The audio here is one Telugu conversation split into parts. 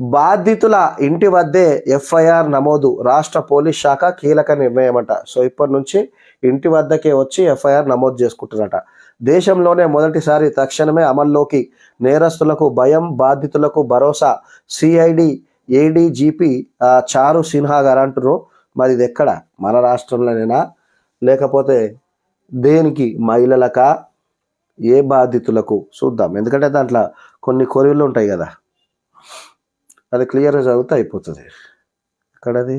బాధితుల ఇంటి వద్దే ఎఫ్ఐఆర్ నమోదు. రాష్ట్ర పోలీస్ శాఖ కీలక నిర్ణయం అంట సో ఇప్పటి నుంచి ఇంటి వద్దకే వచ్చి ఎఫ్ఐఆర్ నమోదు చేసుకుంటున్నట. దేశంలోనే మొదటిసారి తక్షణమే అమల్లోకి నేరస్తులకు భయం బాధితులకు భరోసా సిఐడి ఏడీజీపీ చారు సిన్హా గారు అంటున్నారు మరి ఇది ఎక్కడ మన రాష్ట్రంలోనేనా? లేకపోతే దేనికి? మహిళలకా? ఏ బాధితులకు? చూద్దాం. ఎందుకంటే దాంట్లో కొన్ని కొరివులు ఉంటాయి కదా. అది క్లియర్గా చదివితే అయిపోతుంది. ఎక్కడది?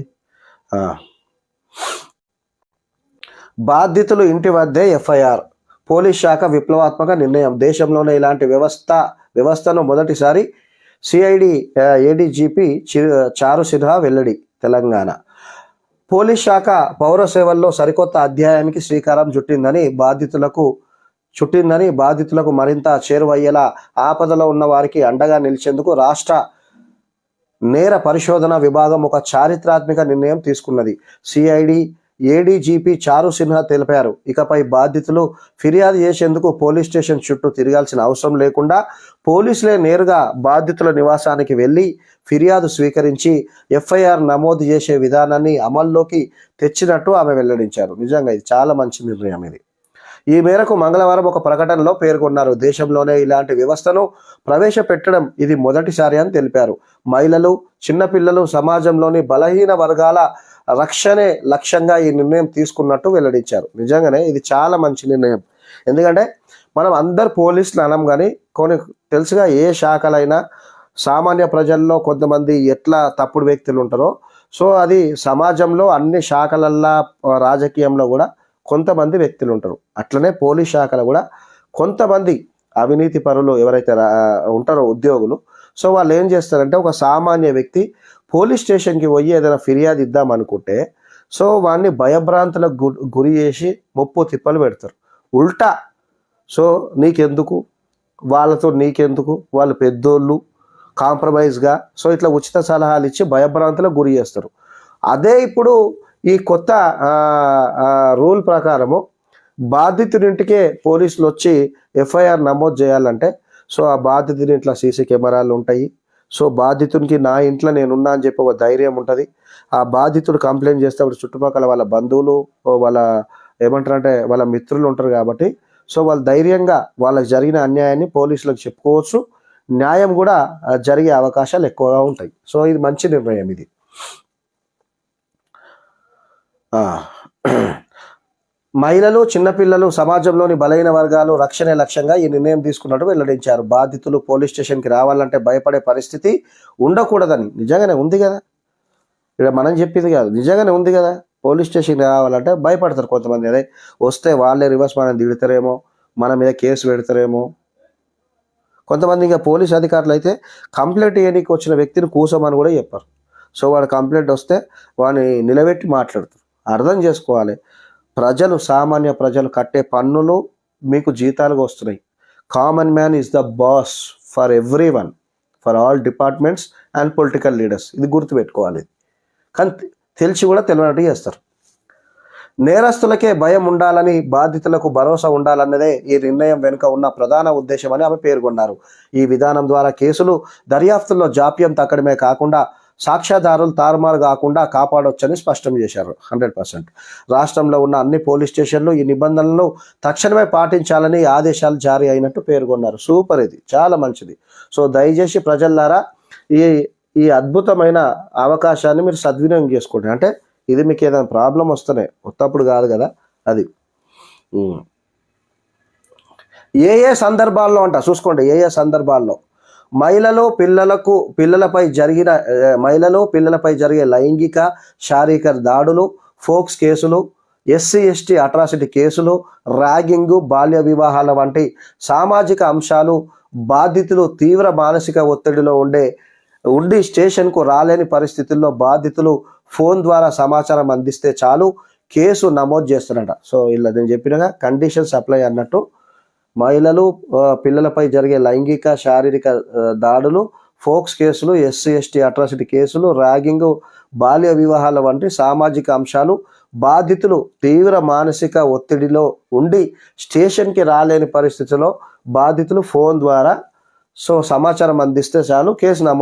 బాధితులు ఇంటి వద్దే ఎఫ్ఐఆర్. పోలీస్ శాఖ విప్లవాత్మక నిర్ణయం. దేశంలోనే ఇలాంటి వ్యవస్థ వ్యవస్థను మొదటిసారి సిఐడి ఏడీజీపీ చారు సిన్హా వెల్లడి తెలంగాణ. పోలీస్ శాఖ పౌర సేవల్లో సరికొత్త అధ్యాయానికి శ్రీకారం చుట్టిందని బాధితులకు చుట్టిందని బాధితులకు మరింత చేరువయ్యేలా ఆపదలో ఉన్న వారికి అండగా నిలిచేందుకు రాష్ట్ర నేర పరిశోధన విభాగం ఒక చారిత్రాత్మక నిర్ణయం తీసుకున్నది. సిఐడి ఏడీజీపీ చారు సిన్హా తెలిపారు. ఇకపై బాధితులు ఫిర్యాదు చేసేందుకు పోలీస్ స్టేషన్ చుట్టూ తిరగాల్సిన అవసరం లేకుండా పోలీసులే నేరుగా బాధితుల నివాసానికి వెళ్ళి ఫిర్యాదు స్వీకరించి ఎఫ్ఐఆర్ నమోదు చేసే విధానాన్ని అమల్లోకి తెచ్చినట్టు ఆమె వెల్లడించారు. నిజంగా ఇది చాలా మంచి నిర్ణయం ఇది. ఈ మేరకు మంగళవారం ఒక ప్రకటనలో పేర్కొన్నారు. దేశంలోనే ఇలాంటి వ్యవస్థను ప్రవేశపెట్టడం ఇది మొదటిసారి అని తెలిపారు. మహిళలు చిన్నపిల్లలు సమాజంలోని బలహీన వర్గాల రక్షణే లక్ష్యంగా ఈ నిర్ణయం తీసుకున్నట్టు వెల్లడించారు. నిజంగానే ఇది చాలా మంచి నిర్ణయం. ఎందుకంటే మనం అందరు పోలీసులు అనం కానీ కొన్ని తెలుసుగా ఏ శాఖలైనా సామాన్య ప్రజల్లో కొంతమంది ఎట్లా తప్పుడు వ్యక్తులు ఉంటారో సో అది సమాజంలో అన్ని శాఖలల్లా రాజకీయంలో కూడా కొంతమంది వ్యక్తులు ఉంటారు అట్లనే పోలీస్ శాఖలో కూడా కొంతమంది అవినీతి పరులు ఎవరైతే రా- ఉంటారో ఉద్యోగులు సో వాళ్ళు ఏం చేస్తారంటే ఒక సామాన్య వ్యక్తి పోలీస్ స్టేషన్కి పోయి ఏదైనా ఫిర్యాదు ఇద్దాం అనుకుంటే సో వాడిని భయభ్రాంతులకు గురి చేసి ముప్పు తిప్పలు పెడతారు. ఉల్టా సో నీకెందుకు? వాళ్ళతో నీకెందుకు? వాళ్ళు పెద్దోళ్ళు కాంప్రమైజ్గా సో ఇట్లా ఉచిత సలహాలు ఇచ్చి భయభ్రాంతులకు గురి చేస్తారు. అదే ఇప్పుడు ఈ కొత్త రూల్ ప్రకారము బాధితుడింటికే పోలీసులు వచ్చి ఎఫ్ఐఆర్ నమోదు చేయాలంటే సో ఆ బాధితుడి ఇంట్లో సీసీ కెమెరాలు ఉంటాయి. సో బాధితునికి నా ఇంట్లో నేనున్నా అని చెప్పి ఒక ధైర్యం ఉంటుంది. ఆ బాధితుడు కంప్లైంట్ చేసేటప్పుడు చుట్టుపక్కల వాళ్ళ బంధువులు వాళ్ళ ఏమంటారంటే వాళ్ళ మిత్రులు ఉంటారు కాబట్టి సో వాళ్ళు ధైర్యంగా వాళ్ళకి జరిగిన అన్యాయాన్ని పోలీసులకు చెప్పుకోవచ్చు. న్యాయం కూడా జరిగే అవకాశాలు ఎక్కువగా ఉంటాయి. సో ఇది మంచి నిర్ణయం ఇది. మహిళలు చిన్నపిల్లలు సమాజంలోని బలైన వర్గాలు రక్షణే లక్ష్యంగా ఈ నిర్ణయం తీసుకున్నట్టు వెల్లడించారు. బాధితులు పోలీస్ స్టేషన్కి రావాలంటే భయపడే పరిస్థితి ఉండకూడదని. నిజంగానే ఉంది కదా? ఇక్కడ మనం చెప్పింది కాదు. నిజంగానే ఉంది కదా? పోలీస్ స్టేషన్కి రావాలంటే భయపడతారు కొంతమంది. అదే వస్తే వాళ్ళే రివర్స్ మనం దిగుతారేమో? మన మీద కేసు పెడతారేమో? కొంతమంది ఇంకా పోలీస్ అధికారులు అయితే కంప్లైంట్ చేయడానికి వచ్చిన వ్యక్తిని కూసమని కూడా చెప్పారు. సో వాడు కంప్లైంట్ వస్తే వాడిని నిలబెట్టి మాట్లాడతారు. అర్థం చేసుకోవాలి. ప్రజలు సామాన్య ప్రజలు కట్టే పన్నులు మీకు జీతాలుగా వస్తున్నాయి. Common man is the boss for every one for all departments and political leaders ఇది గుర్తుపెట్టుకోవాలి. కానీ తెలిసి కూడా తెలియనట్టు చేస్తారు. నేరస్తులకే భయం ఉండాలని బాధితులకు భరోసా ఉండాలన్నదే ఈ నిర్ణయం వెనుక ఉన్న ప్రధాన ఉద్దేశం అని ఆమె పేర్కొన్నారు. ఈ విధానం ద్వారా కేసులు దర్యాప్తుల్లో జాప్యం తగ్గడమే కాకుండా సాక్ష్యాధారులు తారుమారు కాకుండా కాపాడొచ్చని స్పష్టం చేశారు. Hundred percent. రాష్ట్రంలో ఉన్న అన్ని పోలీస్ స్టేషన్లు ఈ నిబంధనలను తక్షణమే పాటించాలని ఆదేశాలు జారీ అయినట్టు పేర్కొన్నారు. సూపర్ ఇది. చాలా మంచిది. సో దయచేసి ప్రజల్లారా ఈ ఈ అద్భుతమైన అవకాశాన్ని మీరు సద్వినియోగం చేసుకోండి. అంటే ఇది మీకు ఏదైనా ప్రాబ్లం వస్తేనే ఉత్తప్పుడు కాదు కదా అది. ఏ ఏ సందర్భాల్లో అంట చూసుకోండి ఏ ఏ సందర్భాల్లో. మహిళలు పిల్లలకు పిల్లలపై జరిగిన మహిళలు పిల్లలపై జరిగే లైంగిక శారీరక దాడులు ఫోక్స్ కేసులు ఎస్సీ ఎస్టీ అట్రాసిటీ కేసులు ర్యాగింగు బాల్య వివాహాల వంటి సామాజిక అంశాలు బాధితులు తీవ్ర మానసిక ఒత్తిడిలో ఉండే ఉండి స్టేషన్కు రాలేని పరిస్థితుల్లో బాధితులు ఫోన్ ద్వారా సమాచారం అందిస్తే చాలు కేసు నమోదు చేస్తున్నట సో ఇలా నేను చెప్పినగా కండిషన్స్ అప్లై అన్నట్టు మహిళలు పిల్లలపై జరిగే లైంగిక శారీరక దాడులు ఫోక్స్ కేసులు ఎస్సీ ఎస్టీ అట్రాసిటీ కేసులు ర్యాగింగ్ బాల్య వివాహాల వంటి సామాజిక అంశాలు బాధితులు తీవ్ర మానసిక ఒత్తిడిలో ఉండి స్టేషన్కి రాలేని పరిస్థితిలో బాధితులు ఫోన్ ద్వారా సో సమాచారం అందిస్తే చాలు. కేసు నమోదు